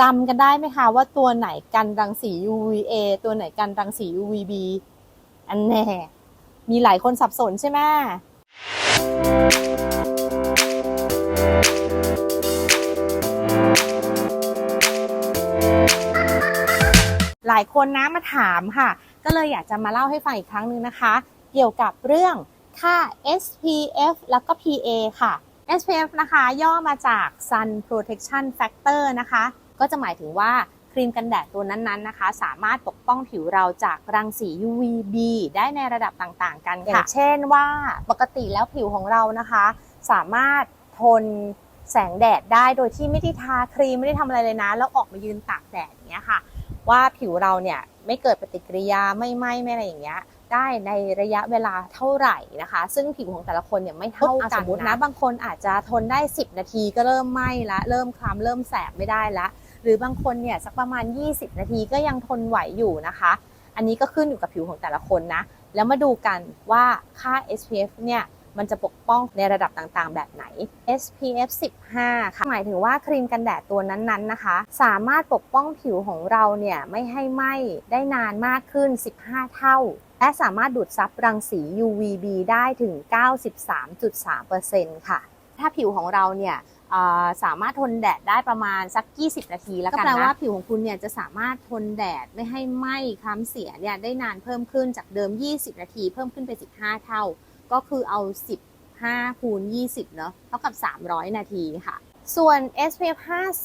จำกันได้ไหมคะว่าตัวไหนกันรังสี UVA ตัวไหนกันรังสี UVB อันแน่ มีหลายคนสับสนใช่ไหมหลายคนนะมาถามค่ะ ก็เลยอยากจะมาเล่าให้ฟังอีกครั้งหนึ่งนะคะ เกี่ยวกับเรื่องค่า SPF แล้วก็ PA ค่ะ SPF นะคะ ย่อมาจาก Sun Protection Factor นะคะ ก็จะหมายถึงว่าครีมกันแดดตัวนั้นๆนะคะ สามารถปกป้องผิวเราจากรังสี UVB ได้ในระดับต่างๆ กันค่ะอย่างเช่นว่าปกติแล้วผิวของเรานะคะ สามารถทนแสงแดดได้โดยที่ไม่ได้ทาครีมไม่ได้ทำอะไรเลยนะ แล้วออกมายืนตากแดดอย่างเงี้ยค่ะ ว่าผิวเราเนี่ยไม่เกิดปฏิกิริยาไม่ไหม้ไม่อะไรอย่างเงี้ยได้ในระยะเวลาเท่าไหร่นะคะ ซึ่งผิวของแต่ละคนเนี่ยไม่เท่ากันสมมตินะบางคนอาจจะทนได้ 10 นาทีก็เริ่มไหม้ละเริ่มคล้ำเริ่มแสบไม่ได้ละ หรือบางคนเนี่ยสักประมาณ 20 นาทีก็ยังทนไหวอยู่นะคะ อันนี้ก็ขึ้นอยู่กับผิวของแต่ละคนนะ แล้วมาดูกันว่าค่า SPF เนี่ยมันจะปกป้องในระดับต่างๆ แบบไหน SPF 15 ค่ะ หมายถึงว่าครีมกันแดดตัวนั้นๆนะคะ สามารถปกป้องผิวของเราเนี่ยไม่ให้ไหม้ได้นานมากขึ้น 15 เท่า และสามารถดูดซับรังสี UVB ได้ถึง 93.3%ค่ะ ถ้าผิวของเราเนี่ยสามารถทนแดดได้ประมาณสัก 20 นาทีแล้วกันนะก็แปลว่าผิวของคุณเนี่ยจะสามารถทนแดดไม่ให้ไหม้คล้ำเสียเนี่ยได้นานเพิ่มขึ้นจากเดิม 20 นาที เพิ่มขึ้นไป15 เท่า ก็คือเอา 15 คูณ 20 เนาะเท่ากับ 300 นาทีค่ะ ส่วน SPF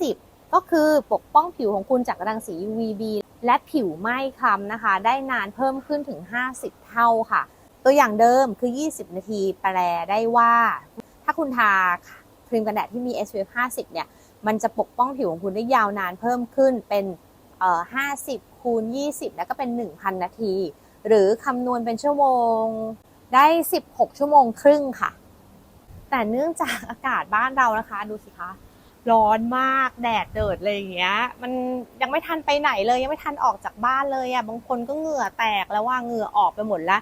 50 ก็คือปกป้องผิวของคุณจากรังสี UVB และผิวไหม้คล้ำนะคะ ได้นานเพิ่มขึ้นถึง 50 เท่าค่ะ ตัวอย่างเดิมคือ 20 นาที แปลได้ว่า ถ้าคุณทาครีมกันแดดที่มี SPF 50 เนี่ย มันจะปกป้องผิวของคุณได้ยาวนานเพิ่มขึ้นเป็นเอ่อ50 คูณ 20 แล้วก็เป็น 1,000 นาที หรือคำนวณเป็นชั่วโมงได้ 16 ชั่วโมงครึ่งค่ะ แต่เนื่องจากอากาศบ้านเรานะคะ ดูสิคะ ร้อนมากแดดเดิดเลยอย่างเงี้ย มันยังไม่ทันไปไหนเลย ยังไม่ทันออกจากบ้านเลยอะบางคนก็เหงื่อแตกแล้วว่าเหงื่อออกไปหมดแล้ว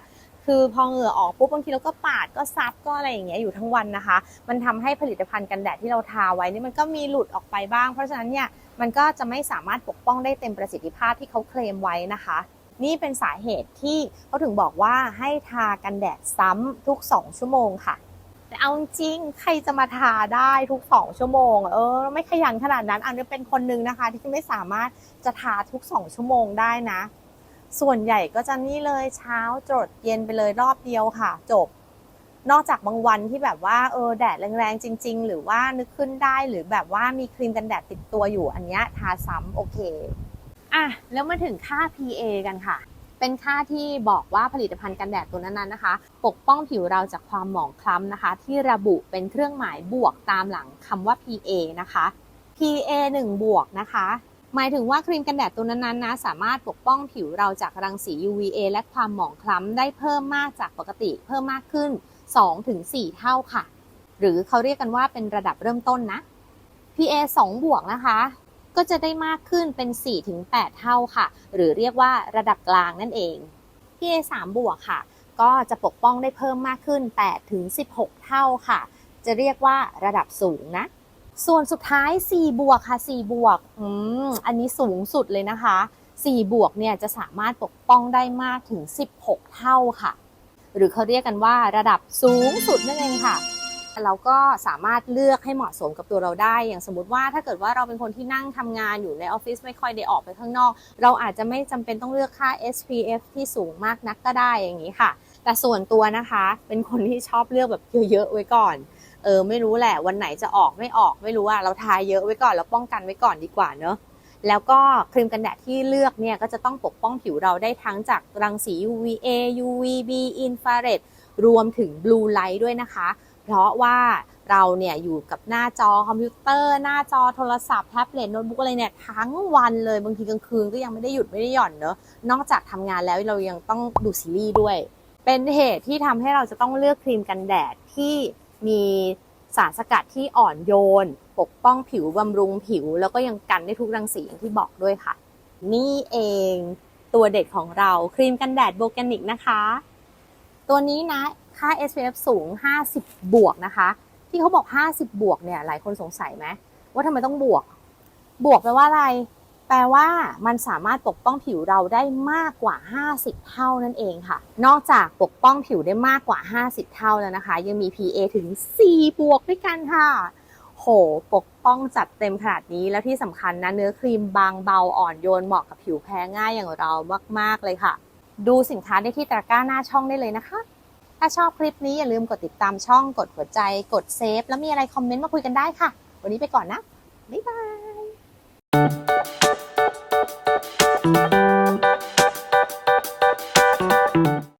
คือพอเหงื่อออกปุ๊บบางทีเราก็ปาดก็ซับก็อะไรอย่างเงี้ยอยู่ทั้งวันนะคะ มันทำให้ผลิตภัณฑ์กันแดดที่เราทาไว้นี่มันก็มีหลุดออกไปบ้าง เพราะฉะนั้นเนี่ยมันก็จะไม่สามารถปกป้องได้เต็มประสิทธิภาพที่เขาเคลมไว้นะคะนี่เป็นสาเหตุที่เขาถึงบอกว่าให้ทากันแดดซ้ำทุก 2 ชั่วโมงค่ะ แต่เอาจริงใครจะมาทาได้ทุก 2 ชั่วโมง เออ ไม่ขยันขนาดนั้นอันนี้เป็นคนนึงนะคะ ที่ไม่สามารถจะทาทุก 2 ชั่วโมงได้นะ ส่วนใหญ่ก็จะนี่เลยเช้าจดเย็นไปเลยรอบเดียวค่ะ จบ นอกจากบางวันที่แบบว่าเออแดดแรงๆจริง ๆ หรือว่านึกขึ้นได้หรือแบบว่ามีครีมกันแดดติดตัวอยู่อันนี้ทาซ้ำโอเคอะแล้วมาถึงค่า PA กันค่ะ เป็นค่าที่บอกว่าผลิตภัณฑ์กันแดดตัวนั้นๆนะคะ ปกป้องผิวเราจากความหมองคล้ำนะคะ ที่ระบุเป็นเครื่องหมายบวกตามหลังคำว่า PA นะคะ PA 1บวกนะคะ หมายถึงว่าครีมกันแดดตัวนั้นๆนะสามารถปกป้องผิวเราจากรังสี UVA และความหมองคล้ำได้เพิ่มมากจากปกติ เพิ่มมากขึ้น 2-4 เท่าค่ะ หรือเขาเรียกกันว่าเป็นระดับเริ่มต้นนะ PA 2 บวกนะคะ ก็จะได้มากขึ้นเป็น 4-8 เท่าค่ะ หรือเรียกว่าระดับกลางนั่นเอง PA 3 บวกค่ะ ก็จะปกป้องได้เพิ่มมากขึ้น 8-16 เท่าค่ะ จะเรียกว่าระดับสูงนะ ส่วนสุดท้าย 4 บวกค่ะ 4 บวกอืมอันนี้สูงสุดเลยนะคะ 4 บวกเนี่ยจะสามารถปกป้องได้มากถึง 16 เท่าค่ะ หรือเขาเรียกกันว่าระดับสูงสุดนั่นเองค่ะ เราก็สามารถเลือกให้เหมาะสมกับตัวเราได้ อย่างสมมติว่าถ้าเกิดว่าเราเป็นคนที่นั่งทำงานอยู่ในออฟฟิศไม่ค่อยได้ออกไปข้างนอก เราอาจจะไม่จำเป็นต้องเลือกค่า SPF ที่สูงมากนักก็ได้อย่างนี้ค่ะ แต่ส่วนตัวนะคะ เป็นคนที่ชอบเลือกแบบเยอะๆไว้ก่อน ออไม่รู้แหละวันไหนจะออกไม่ออกไม่รู้ว่าเราทาเยอะไว้ก่อนแล้วป้องกันไว้ก่อนดีกว่าเนอะแล้วก็ครีมกันแดดที่เลือกเนี่ยก็จะต้องปกป้องผิวเราได้ทั้งจากรังสี UVA UVB อินฟราเรดรวมถึงบลูไลท์ด้วยนะคะ เพราะว่าเราเนี่ยอยู่กับหน้าจอคอมพิวเตอร์ หน้าจอโทรศัพท์แท็บเล็ตโน้ตบุ๊กอะไรเนี่ยทั้งวันเลยบางทีกลางคืนก็ยังไม่ได้หยุดไม่ได้หย่อนเนอะนอกจากทำงานแล้วเรายังต้องดูซีรีส์ด้วย เป็นเหตุที่ทำให้เราจะต้องเลือกครีมกันแดดที่ มีสารสกัดที่อ่อนโยน ปกป้องผิวบำรุงผิว แล้วก็ยังกันได้ทุกรังสีอย่างที่บอกด้วยค่ะ นี่เองตัวเด็ดของเราครีมกันแดดโบแกนิกนะคะ ตัวนี้นะค่า SPF สูง 50 บวกนะคะ ที่เขาบอก 50 บวกเนี่ยหลายคนสงสัยไหมว่าทำไมต้องบวก บวกแปลว่าอะไร แปลว่ามันสามารถปกป้องผิวเราได้มากกว่า 50 เท่านั่นเองค่ะ นอกจากปกป้องผิวได้มากกว่า 50 เท่าแล้วนะคะ ยังมี PA ถึง 4 บวกด้วยกันค่ะ โห ปกป้องจัดเต็มขนาดนี้แล้วที่สำคัญนะเนื้อครีมบางเบาอ่อนโยนเหมาะกับผิวแพ้ง่ายอย่างเรามาก ๆ เลยค่ะ ดูสินค้าได้ที่ตะกร้าหน้าช่องได้เลยนะคะ ถ้าชอบคลิปนี้อย่าลืมกดติดตามช่อง กดหัวใจ กดเซฟแล้วมีอะไรคอมเมนต์มาคุยกันได้ค่ะ วันนี้ไปก่อนนะบ๊ายบาย Thank you.